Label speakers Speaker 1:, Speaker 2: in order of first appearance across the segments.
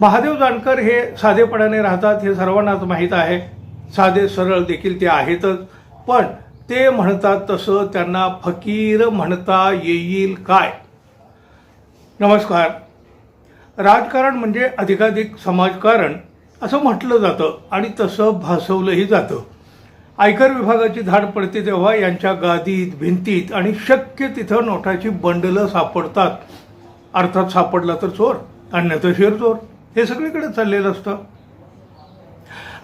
Speaker 1: महादेव जानकर हे साधेपणाने राहतात हे सर्वांनाच माहीत आहे. साधे सरळ देखील ते आहेतच. पण ते म्हणतात तसं त्यांना फकीर म्हणता येईल काय? नमस्कार. राजकारण म्हणजे अधिकाधिक समाजकारण असं म्हटलं जातं आणि तसं भासवलंही जातं. आयकर विभागाची धाड पडते तेव्हा यांच्या गादीत भिंतीत आणि शक्य तिथं नोटाची बंडलं सापडतात. अर्थात सापडला तर चोर अन्यथा शेर चोर हे सगळीकडे चाललेलं असतं.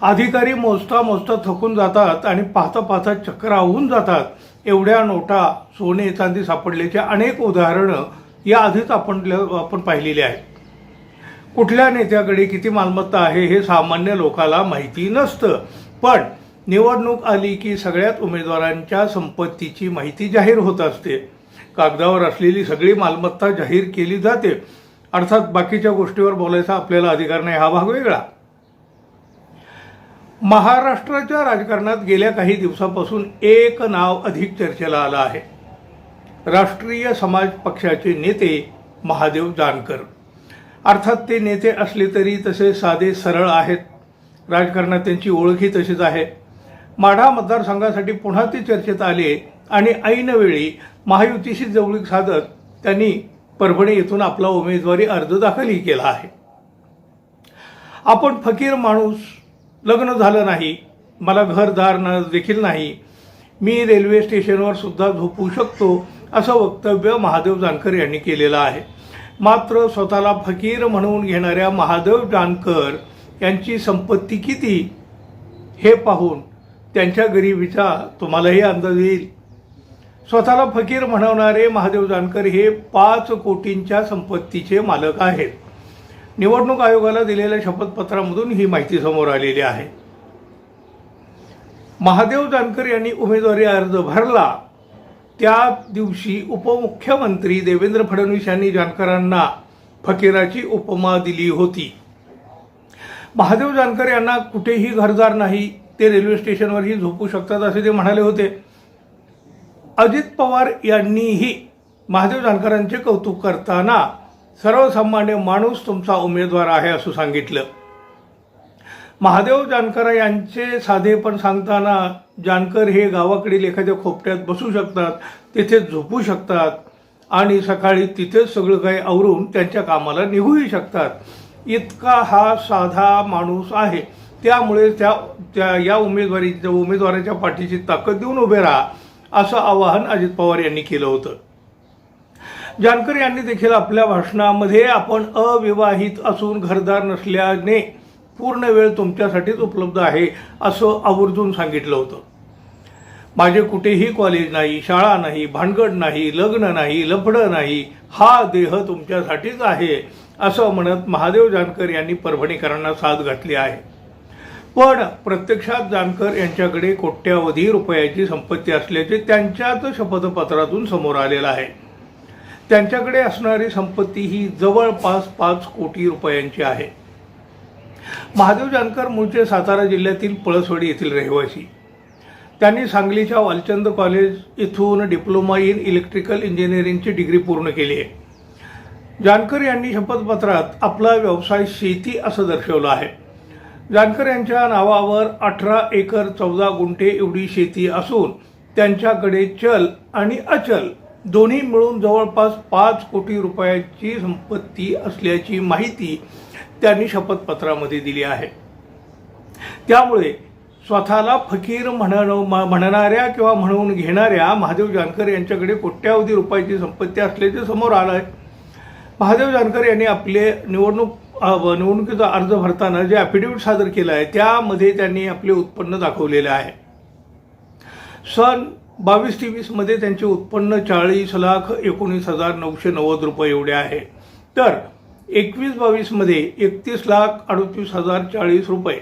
Speaker 1: अधिकारी मोजता मोजता थकून जातात आणि पाहता पाहता चक्रावून जातात. एवढ्या नोटा सोने चांदी सापडल्याची अनेक उदाहरणं या आधीच आपण आपण पाहिलेली आहेत. कुठल्या नेत्याकडे किती मालमत्ता आहे हे सामान्य लोकाला माहिती नसतं. पण निवडणूक आली की सगळ्यात उमेदवारांच्या संपत्तीची माहिती जाहीर होत असते. कागदावर असलेली सगळी मालमत्ता जाहीर केली जाते. अर्थात बाकीच्या गोष्टीवर बोलायचा आपल्याला अधिकार नाही हा भाग वेगळा. महाराष्ट्राच्या राजकारणात गेल्या काही दिवसापासून एक नाव अधिक चर्चेला आलं आहे. राष्ट्रीय समाज पक्षाचे नेते महादेव जानकर. अर्थात ते नेते असले तरी तसे साधे सरळ आहेत. राजकारणात त्यांची ओळखही तशीच आहे. माढा मतदारसंघासाठी पुन्हा ते चर्चेत आले आणि ऐनवेळी महायुतीशी जवळीक साधत त्यांनी परभणी येथून आपला उमेदवारी अर्ज दाखलही केला आहे. आपण फकीर माणूस लग्न झालं नाही मला घरदार न देखील नाही मी रेल्वे स्टेशनवर सुद्धा झोपू शकतो असं वक्तव्य महादेव जानकर यांनी केलेलं आहे. मात्र स्वतःला फकीर म्हणून घेणाऱ्या महादेव जानकर यांची संपत्ती किती हे पाहून त्यांच्या गरिबीचा तुम्हालाही अंदाज येईल. स्वतःला फकीर म्हणवणारे महादेव जानकर हे पाच कोटींच्या संपत्तीचे मालक आहेत. निवडणूक आयोगाला दिलेल्या शपथपत्रामधून ही माहिती समोर आलेली आहे. महादेव जानकर यांनी उमेदवारी अर्ज भरला. त्या दिवशी उपमुख्यमंत्री देवेंद्र फडणवीस यांनी जानकरांना फकीराची उपमा दिली होती. महादेव जानकर यांना कुठेही घरदार नाही ते रेल्वे स्टेशनवरही झोपू शकतात असे ते म्हणाले होते. अजित पवार यांनीही महादेव जानकरांचे कौतुक करताना सर्वसामान्य माणूस तुमचा उमेदवार आहे असं सांगितलं. महादेव जानकर यांचे साधेपण सांगताना जानकर हे गावाकडील एखाद्या खोपट्यात बसू शकतात तिथे झोपू शकतात आणि सकाळी तिथेच सगळं काही आवरून त्यांच्या कामाला निघूही शकतात. इतका हा साधा माणूस आहे. त्यामुळे त्या त्या या उमेदवारीच्या उमेदवाराच्या पाठीची ताकद देऊन उभे राहा. असं आवाहन अजित पवार यांनी केलं होतं. जानकर यांनी देखील आपल्या भाषणामध्ये आपण अविवाहित असून घरदार नसल्याने पूर्ण वेळ तुमच्यासाठीच उपलब्ध आहे असं आवर्जून सांगितलं होतं. माझे कुठेही कॉलेज नाही शाळा नाही भानगड नाही लग्न नाही लफडं नाही हा देह तुमच्यासाठीच आहे असं म्हणत महादेव जानकर यांनी परभणीकरांना साथ घातली आहे. पण प्रत्यक्षात जानकर यांच्याकडे कोट्यावधी रुपयाची संपत्ती असल्याचे त्यांच्याच शपथपत्रातून समोर आलेलं आहे. त्यांच्याकडे असणारी संपत्ती ही जवळपास पाच कोटी रुपयांची आहे. महादेव जानकर मूळचे सातारा जिल्ह्यातील पळसवाडी येथील रहिवासी. त्यांनी सांगलीच्या वालचंद कॉलेज इथून डिप्लोमा इन इलेक्ट्रिकल इंजिनिअरिंगची डिग्री पूर्ण केली आहे. जानकर यांनी शपथपत्रात आपला व्यवसाय शेती असं दर्शवलं आहे. जानकर यांच्या नावावर अठरा एकर चौदा गुंठे एवढी शेती असून त्यांच्याकडे चल आणि अचल दोन्ही मिळून जवळपास पाच कोटी रुपयाची संपत्ती असल्याची माहिती त्यांनी शपथपत्रामध्ये दिली आहे. त्यामुळे स्वतःला फकीर म्हणण म्हणणाऱ्या किंवा म्हणून घेणाऱ्या महादेव जानकर यांच्याकडे कोट्यावधी रुपयाची संपत्ती असल्याचे समोर आलं आहे महादेव जानकर यांनी आपले निवडणूक निवडणुकीचा अर्ज भरताना जे ॲफिडेव्हिट सादर केलं आहे त्यामध्ये त्यांनी आपले उत्पन्न दाखवलेले आहे. सन बावीस तेवीसमध्ये त्यांचे उत्पन्न चाळीस लाख एकोणीस हजार नऊशे नव्वद रुपये एवढे आहे. तर एकवीस बावीसमध्ये एकतीस लाख अडतीस हजार चाळीस रुपये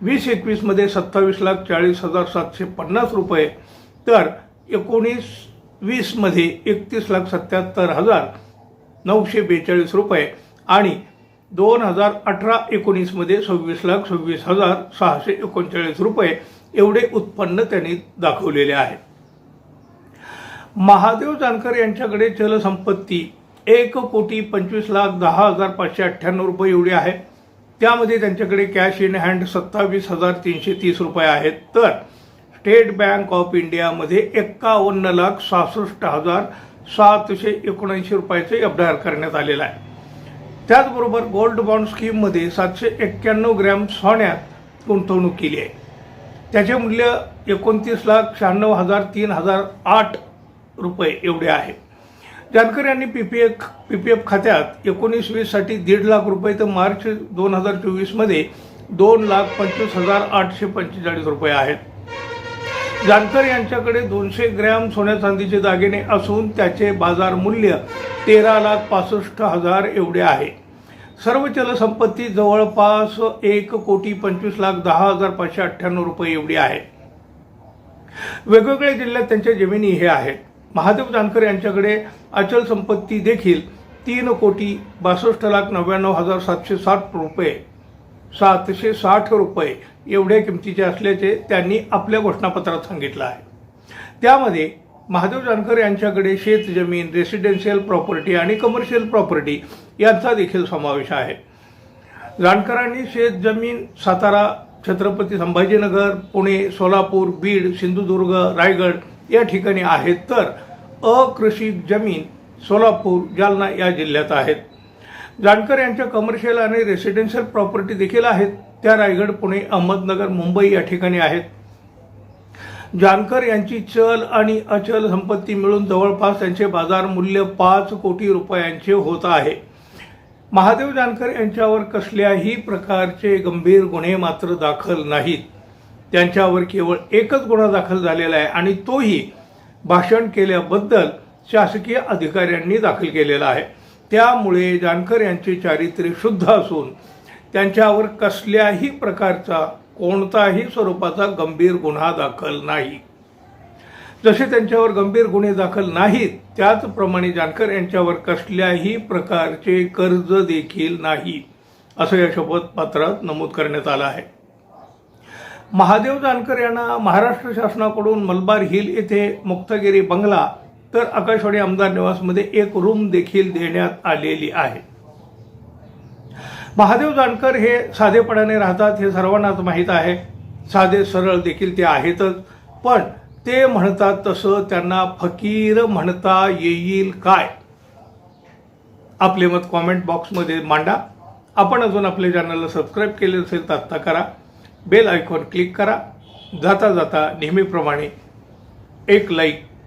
Speaker 1: वीस एकवीसमध्ये सत्तावीस लाख चाळीस हजार सातशे पन्नास रुपये तर एकोणीस वीसमध्ये एकतीस लाख सत्याहत्तर हजार नऊशे बेचाळीस रुपये आणि दोन हजार अठरा एकोणीसमध्ये सव्वीस लाख सव्वीस हजार सहाशे एकोणचाळीस रुपये एवढे उत्पन्न त्यांनी दाखवलेले आहे. महादेव जानकर यांच्याकडे चलसंपत्ती एक कोटी पंचवीस लाख दहा हजार पाचशे अठ्ठ्याण्णव रुपये एवढी आहे. त्यामध्ये त्यांच्याकडे कॅश इन हँड सत्तावीस हजार तीनशे तीस रुपये आहेत. तर स्टेट बँक ऑफ इंडियामध्ये एक्कावन्न लाख सहासष्ट हजार सातशे एकोणऐंशी रुपयाचे एफ करण्यात आलेला आहे. त्याचबरोबर गोल्ड बॉन्ड स्कीममध्ये सातशे एक्क्याण्णव ग्रॅम सोन्यात गुंतवणूक केली आहे. त्याचे मूल्य एकोणतीस लाख शहाण्णव हजार तीन हजार आठ रुपये एवढे आहे. जानकर यांनी P P F P P F खात्यात एकोणीस वीससाठी दीड लाख रुपये तर मार्च दोन हजार चोवीसमध्ये दोन लाख पंचवीस हजार आठशे पंचेचाळीस रुपये आहेत. जानकर यांच्याकडे दोनशे ग्रॅम सोन्या चांदीचे दागिने असून त्याचे बाजार मूल्य तेरा लाख पासष्ट हजार एवढे आहे. सर्व चलसंपत्ती जवळपास एक कोटी पंचवीस लाख दहा हजार पाचशे अठ्ठ्याण्णव रुपये एवढी आहे. वेगवेगळ्या जिल्ह्यात त्यांच्या जमिनी हे आहेत. महादेव जानकर यांच्याकडे अचल संपत्ती देखील तीन कोटी बासष्ट लाख नव्याण्णव हजार सातशे साठ रुपये सातशे साठ रुपये एवढ्या किमतीचे असल्याचे त्यांनी आपल्या घोषणापत्रात सांगितलं आहे. त्यामध्ये महादेव जानकर यांच्याकडे शेत जमीन रेसिडेन्शियल प्रॉपर्टी आणि कमर्शियल प्रॉपर्टी यांचा देखील समावेश आहे. जानकरांनी शेत जमीन सातारा छत्रपती संभाजीनगर पुणे सोलापूर बीड सिंधुदुर्ग रायगड या ठिकाणी आहेत तर अकृषिक जमीन सोलापूर जालना या जिल्ह्यात आहेत. जानकर यांच्या कमर्शियल आणि रेसिडेन्शियल प्रॉपर्टी देखील आहेत. त्या रायगड पुणे अहमदनगर मुंबई या ठिकाणी आहेत. जानकर यांची चल आणि अचल संपत्ती मिळून जवळपास त्यांचे बाजार मूल्य पाच कोटी रुपयांचे होत आहे. महादेव जानकर यांच्यावर कसल्याही प्रकारचे गंभीर गुन्हे मात्र दाखल नाहीत. त्यांच्यावर केवळ एकच गुन्हा दाखल झालेला आहे आणि तोही भाषण केल्याबद्दल शासकीय अधिकाऱ्यांनी दाखल केलेला आहे. त्यामुळे जानकर यांचे चारित्र्य शुद्ध असून त्यांच्यावर कसल्याही प्रकारचा कोणताही स्वरूपाचा गंभीर गुन्हा दाखल नाही. जसे त्यांच्यावर गंभीर गुन्हे दाखल नाहीत त्याचप्रमाणे जानकर यांच्यावर कसल्याही प्रकारचे कर्ज देखील नाही असं या शपथपत्रात नमूद करण्यात आलं आहे. महादेव जानकर यांना महाराष्ट्र शासनाकडून मलबार हिल येथे मुक्तगिरी बंगला तर आकाशवाणी आमदार निवासमध्ये एक रूम देखील देण्यात आलेली आहे. महादेव जानकर हे साधेपणाने राहतात हे सर्वांनाच माहीत आहे. साधे सरळ देखील ते आहेतच पण ते म्हणतात तसं त्यांना फकीर म्हणता येईल काय? आपले मत कॉमेंट बॉक्समध्ये मांडा. आपण अजून आपल्या चॅनलला सबस्क्राईब केले असेल तर आत्ता करा. बेल आयकॉन क्लिक करा. जाता जाता नेहमीप्रमाणे एक लाईक